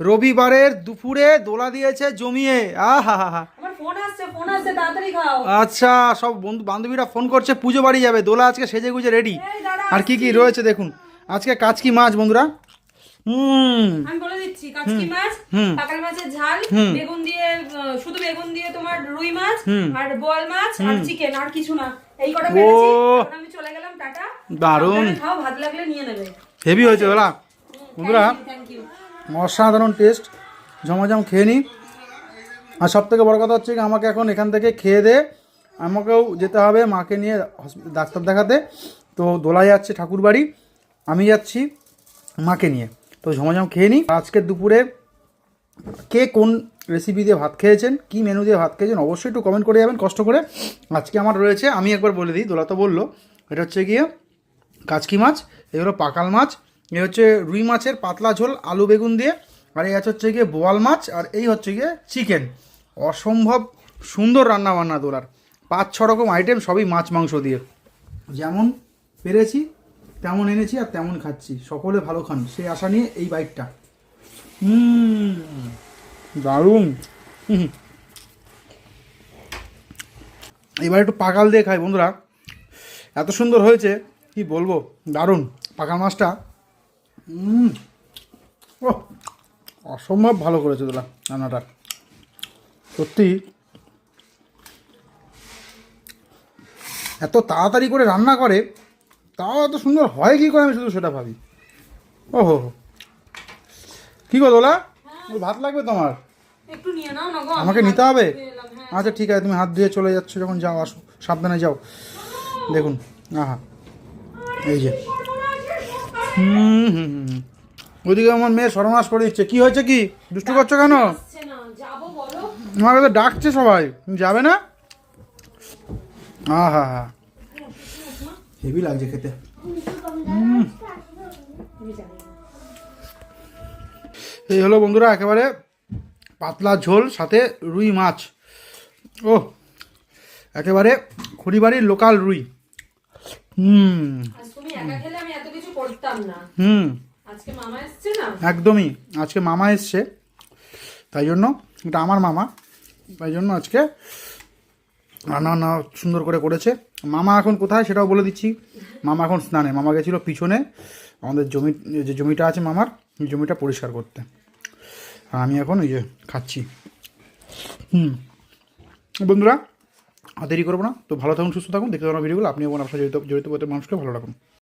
রবিবারের দুপুরে দোলা দিয়েছে জমিয়ে। আহা আচ্ছা সব বন্ধু বান্ধবীরা ফোন করছে পুজো বাড়ি যাবে। দোলা আজকে সেজে গুজে রেডি আর কি কি রয়েছে দেখুন। আজকে কাচকি মাছ বন্ধুরা। হুম। আমি বলে দিচ্ছি কাচকি মাছ হুম। পাকাল মাছের ঝাল হুম। বেগুন দিয়ে শুধু বেগুন দিয়ে তোমার রুই মাছ হুম। আর বোয়াল মাছ আর চিকেন আর কিছু না। এই কটা ও। আমি চলে গেলাম টাটা। দারুণ। খাও ভাত লাগলে নিয়ে নেবে। হেভি হয়েছে বন্ধুরা অসাধারণ টেস্ট। জমাজম খেয়ে নিই আর সব থেকে বড় কথা হচ্ছে আমাকে এখন এখান থেকে খেয়ে দে। আমাকেও যেতে হবে, মাকে নিয়ে ডাক্তার দেখাতে। তো দোলা যাচ্ছে ঠাকুর বাড়ি। আমি যাচ্ছি মাকে নিয়ে। তো ঝমাঝম খেয়ে নিই আজকে দুপুরে কে কোন রেসিপি দিয়ে ভাত খেয়েছেন, কি মেনু দিয়ে ভাত খেয়েছেন, অবশ্যই একটু কমেন্ট করে যাবেন, কষ্ট করে। আজকে আমার রয়েছে, আমি একবার বলে দিই, দোলা তো বলল। এটা হচ্ছে গিয়ে কাচকি মাছ এই হলো পাকাল মাছ এই হচ্ছে রুই মাছের পাতলা ঝোল, আলু বেগুন দিয়ে, আর এই আছে হচ্ছে গিয়ে বোয়াল মাছ, আর এই হচ্ছে গিয়ে চিকেন। অসম্ভব সুন্দর রান্না বান্না তোলার পাঁচ, ছ রকম আইটেম সবই মাছ, মাংস দিয়ে। যেমন পেরেছি, তেমন এনেছি আর তেমন খাচ্ছি। সকলে ভালো খান সেই আশা নিয়ে এই বাইকটা দারুণ। এবার একটু পাকাল দিয়ে খাই, বন্ধুরা। এত সুন্দর হয়েছে, কি বলব? দারুণ। পাকাল মাছটা ওহ, অসম্ভব ভালো করেছে তোলা রান্নাটা। সত্যি। এত তাড়াতাড়ি করে রান্না করে তাও এত সুন্দর হয় কি করে আমি শুধু সেটা ভাবি। ওহো। কি গো দোলা? ওই ভাত লাগবে তোমার? আমাকে নিতে হবে? হ্যাঁ। আচ্ছা ঠিক আছে তুমি হাত ধুয়ে চলে যাচ্ছ যখন যাও আসো সাবধানে যাও। দেখুন আহা এই যে। হুম। হুম হুম ওইদিকে আমার মেয়ে সর্বনাশ করে দিচ্ছে। কি হয়েছে কি? দুষ্টু করছ কেন? আমাকে তো ডাকছে সবাই। যাবে না? আহা। হা হেভি লাগছে খেতে। এই হলো বন্ধুরা একেবারে পাতলা ঝোল সাথে রুই মাছ। ও একেবারে খড়িবাড়ির লোকাল রুই। হুম। করতাম না। হুম। আজকে মামা এসছে না? একদমই। আজকে মামা এসছে। তাই জন্য এটা আমার মামা। তাই জন্য আজকে রান্না বান্না সুন্দর করে করেছে। মামা এখন কোথায় সেটাও বলে দিচ্ছি। মামা এখন স্নানে। মামা গেছিল পিছনে। আমাদের জমি যে জমিটা আছে মামার জমিটা পরিষ্কার করতে। আর আমি এখন ওই যে খাচ্ছি। হুম। বন্ধুরা আর দেরি করব না। তো ভালো থাকুন সুস্থ থাকুন। দেখতে থাকুন ভিডিওগুলো। আপনি এবং আপনার জড়িত জড়িত পথের মানুষকে ভালো রাখুন।